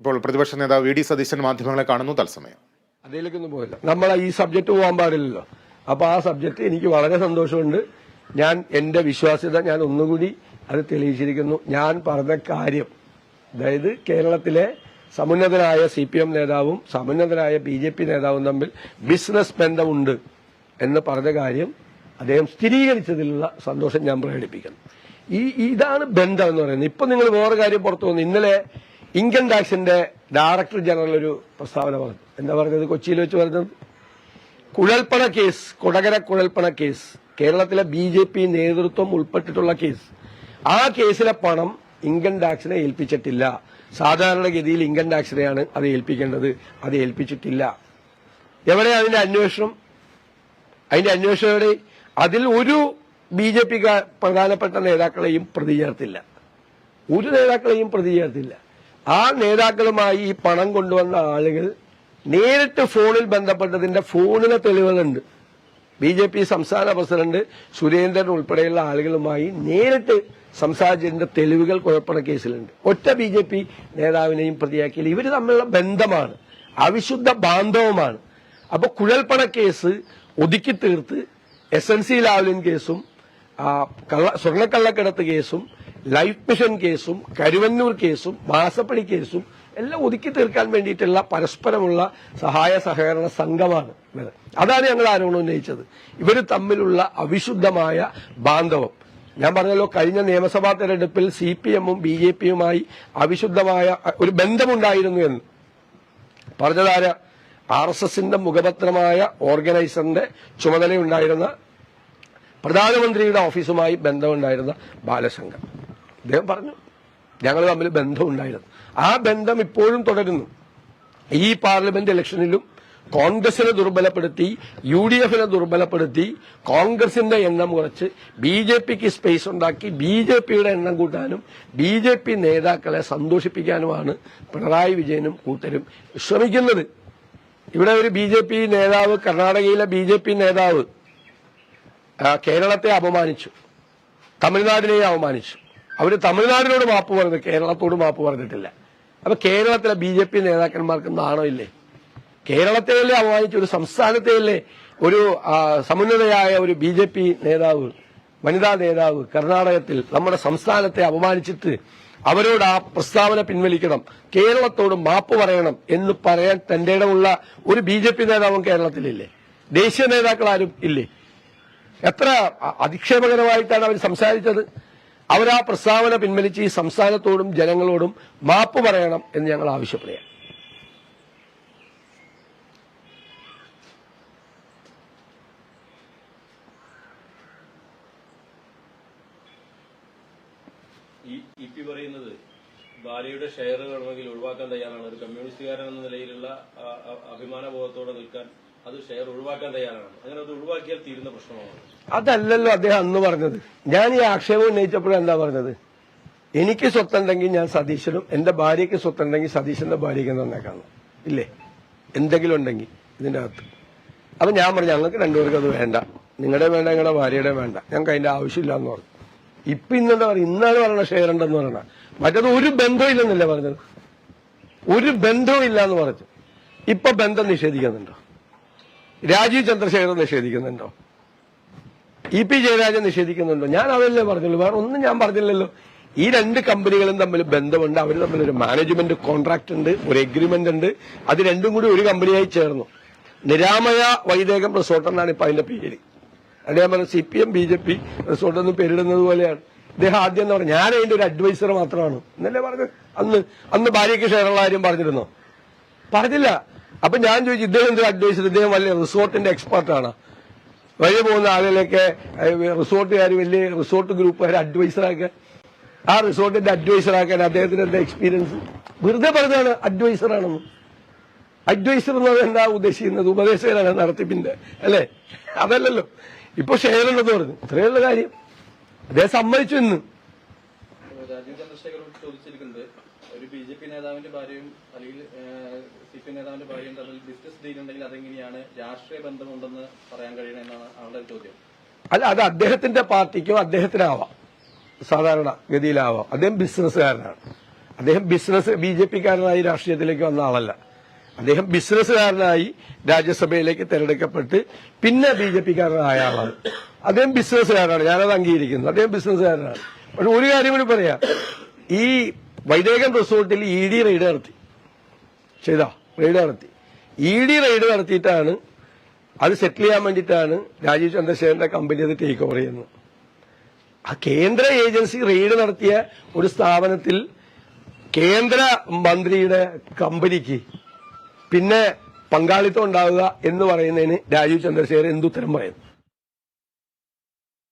ഇപ്പോൾ പ്രതിപക്ഷ നേതാവ് വി ഡി സതീശൻ മാധ്യമങ്ങളെ കാണുന്നു. തത്സമയം. അതിലേക്കൊന്നും പോയില്ല നമ്മൾ ഈ സബ്ജക്ട് പോകാൻ പാടില്ലല്ലോ. അപ്പൊ ആ സബ്ജക്ട് എനിക്ക് വളരെ സന്തോഷമുണ്ട്. ഞാൻ എന്റെ വിശ്വാസ്യത ഞാൻ ഒന്നുകൂടി അത് തെളിയിച്ചിരിക്കുന്നു. ഞാൻ പറഞ്ഞ കാര്യം അതായത് കേരളത്തിലെ സമുന്നതനായ സി പി എം നേതാവും സമുന്നതനായ ബി ജെ പി നേതാവും തമ്മിൽ ബിസിനസ് ബന്ധമുണ്ട് എന്ന് പറഞ്ഞ കാര്യം അദ്ദേഹം സ്ഥിരീകരിച്ചതിലുള്ള സന്തോഷം ഞാൻ പ്രകടിപ്പിക്കുന്നു. ഈ ഇതാണ് ബന്ധം എന്ന് പറയുന്നത്. ഇപ്പൊ നിങ്ങൾ വേറെ കാര്യം പുറത്തു വന്നു. ഇന്നലെ ഇൻകം ടാക്സിന്റെ ഡയറക്ടർ ജനറൽ ഒരു പ്രസ്താവന പറഞ്ഞു. എന്താ പറഞ്ഞത് കൊച്ചിയിൽ വെച്ച് പറഞ്ഞത്? കുഴൽപ്പണ കേസ് കൊടകര കുഴൽപ്പണ കേസ് കേരളത്തിലെ ബി ജെ പി നേതൃത്വം ഉൾപ്പെട്ടിട്ടുള്ള കേസ്. ആ കേസിലെ പണം ഇൻകം ടാക്സിനെ ഏൽപ്പിച്ചിട്ടില്ല. സാധാരണഗതിയിൽ ഇൻകം ടാക്സിനെയാണ് അത് ഏൽപ്പിക്കേണ്ടത്. അത് ഏൽപ്പിച്ചിട്ടില്ല. എവിടെ അതിന്റെ അന്വേഷണം? അതിന്റെ അന്വേഷണം എവിടെ? അതിൽ ഒരു ബി ജെ പി പ്രധാനപ്പെട്ട നേതാക്കളെയും പ്രതി ചേർത്തില്ല ഒരു നേതാക്കളെയും പ്രതി ചേർത്തില്ല ആ നേതാക്കളുമായി ഈ പണം കൊണ്ടുവന്ന ആളുകൾ നേരിട്ട് ഫോണിൽ ബന്ധപ്പെട്ടതിന്റെ ഫോണിലെ തെളിവുകളുണ്ട്. ബി ജെ പി സംസ്ഥാന പ്രസിഡന്റ് സുരേന്ദ്രൻ ഉൾപ്പെടെയുള്ള ആളുകളുമായി നേരിട്ട് സംസാരിച്ചതിന്റെ തെളിവുകൾ കുഴപ്പണ കേസിലുണ്ട്. ഒറ്റ ബി ജെ പി നേതാവിനെയും പ്രതിയാക്കിയില്ല ഇവർ തമ്മിലുള്ള ബന്ധമാണ്. അവിശുദ്ധ ബാന്ധവമാണ്. അപ്പൊ കുഴൽപ്പണ കേസ് ഒതുക്കി തീർത്ത് എസ് എൻ സി ലാവ്ലിൻ കേസും സ്വർണക്കള്ളക്കിടത്ത് കള്ള സ്വർണക്കള്ളക്കടത്ത് കേസും ലൈഫ് മിഷൻ കേസും കരുവന്നൂർ കേസും മാസപ്പണി കേസും എല്ലാം ഒതുക്കി തീർക്കാൻ വേണ്ടിയിട്ടുള്ള പരസ്പരമുള്ള സഹായ സഹകരണ സംഘമാണ് അതാണ് ഞങ്ങൾ ആരോപണം ഉന്നയിച്ചത്. ഇവർ തമ്മിലുള്ള അവിശുദ്ധമായ ബാന്ധവം. ഞാൻ പറഞ്ഞല്ലോ കഴിഞ്ഞ നിയമസഭാ തെരഞ്ഞെടുപ്പിൽ സി പി എമ്മും ബി ജെ പിയുമായി അവിശുദ്ധമായ ഒരു ബന്ധമുണ്ടായിരുന്നു എന്ന്. പറഞ്ഞതാര? ആർ എസ് എസിന്റെ മുഖപത്രമായ ഓർഗനൈസറിന്റെ ചുമതലയുണ്ടായിരുന്ന പ്രധാനമന്ത്രിയുടെ ഓഫീസുമായി ബന്ധമുണ്ടായിരുന്ന ബാലശങ്കർ. അദ്ദേഹം പറഞ്ഞു ഞങ്ങൾ തമ്മിൽ ബന്ധമുണ്ടായിരുന്നു. ആ ബന്ധം ഇപ്പോഴും തുടരുന്നു. ഈ പാർലമെന്റ് ഇലക്ഷനിലും കോൺഗ്രസിനെ ദുർബലപ്പെടുത്തി യു ഡി എഫിനെ ദുർബലപ്പെടുത്തി കോൺഗ്രസിന്റെ എണ്ണം കുറച്ച് ബി ജെ പിക്ക് സ്പേസ് ഉണ്ടാക്കി ബി ജെ പിയുടെ എണ്ണം കൂട്ടാനും ബി ജെ പി നേതാക്കളെ സന്തോഷിപ്പിക്കാനുമാണ് പിണറായി വിജയനും കൂട്ടരും ശ്രമിക്കുന്നത്. ഇവിടെ ഒരു ബി ജെ പി നേതാവ് കർണാടകയിലെ ബി ജെ പി നേതാവ് കേരളത്തെ അപമാനിച്ചു. തമിഴ്നാടിനെയും അപമാനിച്ചു. അവർ തമിഴ്നാടിനോട് മാപ്പ് പറഞ്ഞു കേരളത്തോട് മാപ്പ് പറഞ്ഞിട്ടില്ല. അപ്പൊ കേരളത്തിലെ ബി ജെ പി നേതാക്കന്മാർക്ക് നാണോ ഇല്ലേ? കേരളത്തെയല്ലേ അപമാനിച്ച ഒരു സംസ്ഥാനത്തെയല്ലേ ഒരു സമുന്നതയായ ഒരു ബി ജെ പി നേതാവ് വനിതാ നേതാവ് കർണാടകത്തിൽ നമ്മുടെ സംസ്ഥാനത്തെ അപമാനിച്ചിട്ട് അവരോട് ആ പ്രസ്താവന പിൻവലിക്കണം കേരളത്തോട് മാപ്പ് പറയണം എന്ന് പറയാൻ തന്റെ ഇടമുള്ള ഒരു ബി ജെ പി നേതാവും കേരളത്തിലില്ലേ? ദേശീയ നേതാക്കളാരും ഇല്ലേ? എത്ര അധിക്ഷേപകരമായിട്ടാണ് അവർ സംസാരിച്ചത്? അവർ ആ പ്രസ്താവന പിൻവലിച്ച് ഈ സംസ്ഥാനത്തോടും ജനങ്ങളോടും മാപ്പ് പറയണം എന്ന് ഞങ്ങൾ ആവശ്യപ്പെടുകയാണ്. ഈ ഇ പി പറയുന്നത് ഭാര്യയുടെ ഷെയർ ഒഴിവാക്കാൻ തയ്യാറാണ്. ഒരു കമ്മ്യൂണിസ്റ്റുകാരൻ എന്ന നിലയിലുള്ള അഭിമാനബോധത്തോടെ നിൽക്കാൻ അത് ഷെയർ ഒഴിവാക്കാൻ തയ്യാറാണ്. അങ്ങനെ അത് ഒഴിവാക്കിയാൽ തീരുന്ന പ്രശ്നമാണ്. അതല്ലല്ലോ അദ്ദേഹം അന്ന് പറഞ്ഞത്. ഞാൻ ഈ ആക്ഷേപം ഉന്നയിച്ചപ്പോഴും എന്താ പറഞ്ഞത്? എനിക്ക് സ്വത്തുണ്ടെങ്കിൽ ഞാൻ സതീശനും എന്റെ ഭാര്യയ്ക്ക് സ്വത്തുണ്ടെങ്കിൽ സതീശന്റെ ഭാര്യയ്ക്ക് തന്നേക്കാണ് ഇല്ലേ? എന്തെങ്കിലും ഉണ്ടെങ്കിൽ ഇതിന്റെ അകത്ത്. അപ്പൊ ഞാൻ പറഞ്ഞു ഞങ്ങൾക്ക് രണ്ടുപേർക്കും അത് വേണ്ട. നിങ്ങളുടെ വേണ്ട നിങ്ങളുടെ ഭാര്യയുടെ വേണ്ട. ഞങ്ങൾക്ക് അതിന്റെ ആവശ്യമില്ല എന്ന് പറഞ്ഞു. ഇപ്പൊ ഇന്നെന്താ പറയുക? ഇന്നാണ് പറയണ ഷെയർ ഉണ്ടെന്ന് പറയണ മറ്റത് ഒരു ബന്ധവും ഇല്ലെന്നല്ലേ പറഞ്ഞത്? ഒരു ബന്ധവും ഇല്ല എന്ന് പറഞ്ഞു ഇപ്പൊ ബന്ധം നിഷേധിക്കുന്നുണ്ടോ? രാജീവ് ചന്ദ്രശേഖരൻ നിഷേധിക്കുന്നുണ്ടോ? ഇ പി ജയരാജൻ നിഷേധിക്കുന്നുണ്ടോ? ഞാൻ അതല്ലേ പറഞ്ഞുള്ളൂ. വേറെ ഒന്നും ഞാൻ പറഞ്ഞില്ലല്ലോ. ഈ രണ്ട് കമ്പനികളും തമ്മിൽ ബന്ധമുണ്ട്. അവർ തമ്മിൽ ഒരു മാനേജ്മെന്റ് കോൺട്രാക്ട് ഉണ്ട് ഒരു എഗ്രിമെന്റ് ഉണ്ട്. അത് രണ്ടും കൂടി ഒരു കമ്പനിയായി ചേർന്നു. നിരാമയ വൈദേകം റിസോർട്ട് എന്നാണ് ഇപ്പൊ അതിന്റെ പേര്. അതിന്റെ ഞാൻ പറഞ്ഞു C P M B J P resort എന്ന് പേരിടുന്നത് പോലെയാണ്. ഇദ്ദേഹം ആദ്യം എന്ന് പറഞ്ഞു ഞാൻ അതിന്റെ ഒരു അഡ്വൈസർ മാത്രമാണ്. എന്നല്ലേ പറഞ്ഞത്? അന്ന് അന്ന് ഭാര്യയ്ക്ക് ഷെയറുള്ള കാര്യം പറഞ്ഞിരുന്നോ? പറഞ്ഞില്ല. അപ്പൊ ഞാൻ ചോദിച്ചു ഇദ്ദേഹം എന്തൊരു അഡ്വൈസർ ഇദ്ദേഹം വലിയ റിസോർട്ടിന്റെ എക്സ്പെർട്ടാണ്. വഴി പോകുന്ന ആളുകളൊക്കെ റിസോർട്ടുകാർ വലിയ റിസോർട്ട് ഗ്രൂപ്പുകാർ അഡ്വൈസറാക്കാൻ. ആ റിസോർട്ടിന്റെ അഡ്വൈസറാക്കാൻ അദ്ദേഹത്തിന് എന്താ എക്സ്പീരിയൻസ് വെറുതെ പറഞ്ഞാണ് അഡ്വൈസറാണെന്ന്. അഡ്വൈസർ എന്നത് എന്താ ഉദ്ദേശിക്കുന്നത്? ഉപദേശകനാണ് നടത്തിപ്പിന്റെ അല്ലേ? അതല്ലല്ലോ. ഇപ്പൊ ഷെയർ ഉണ്ടെന്ന് പറഞ്ഞു. ഇത്രയുള്ള കാര്യം. അദ്ദേഹം സമ്മതിച്ചു ഇന്ന്. ഒരു ബി ജെ പി നേതാവിന്റെ ഭാര്യയും അല്ലെങ്കിൽ സി പി നേതാവിന്റെ ഭാര്യയും തമ്മിൽ ബിസിനസ് ഡീൽ ഉണ്ടെങ്കിൽ അതെങ്ങനെയാണ് രാഷ്ട്രീയ ബന്ധമുണ്ടെന്ന് പറയാൻ കഴിയണമെന്നാണ് അവളുടെ ചോദ്യം. അല്ല അത് അദ്ദേഹത്തിന്റെ പാർട്ടിക്കോ അദ്ദേഹത്തിനാവാം. സാധാരണ ഗതിയിലാവാം. അദ്ദേഹം ബിസിനസ്സുകാരനാണ് അദ്ദേഹം ബിസിനസ് ബി ജെ പിക്കാരനായി രാഷ്ട്രീയത്തിലേക്ക് വന്ന ആളല്ല. അദ്ദേഹം ബിസിനസ്സുകാരനായി രാജ്യസഭയിലേക്ക് തെരഞ്ഞെടുക്കപ്പെട്ട് പിന്നെ ബി ജെ പിക്കാരനായ ആളാണ്. അദ്ദേഹം ബിസിനസ്സുകാരനാണ് ഞാനത് അംഗീകരിക്കുന്നു. അദ്ദേഹം ബിസിനസ്സുകാരനാണ് പക്ഷെ ഒരു കാര്യം കൂടി പറയാം. ഈ വൈദേകൻ റിസോർട്ടിൽ ഇ ഡി റെയ്ഡ് നടത്തി. ചെയ്താ റെയ്ഡ് നടത്തി. ഇ ഡി റെയ്ഡ് നടത്തിയിട്ടാണ് അത് സെറ്റിൽ ചെയ്യാൻ വേണ്ടിയിട്ടാണ് രാജീവ് ചന്ദ്രശേഖരന്റെ കമ്പനി അത് ടേക്ക് ഓവർ ചെയ്യുന്നത്. ആ കേന്ദ്ര ഏജൻസി റെയ്ഡ് നടത്തിയ ഒരു സ്ഥാപനത്തിൽ കേന്ദ്ര മന്ത്രിയുടെ കമ്പനിക്ക് പിന്നെ പങ്കാളിത്തം ഉണ്ടാവുക എന്ന് പറയുന്നതിന് രാജീവ് ചന്ദ്രശേഖരൻ എന്തുത്തരം പറയുന്നു?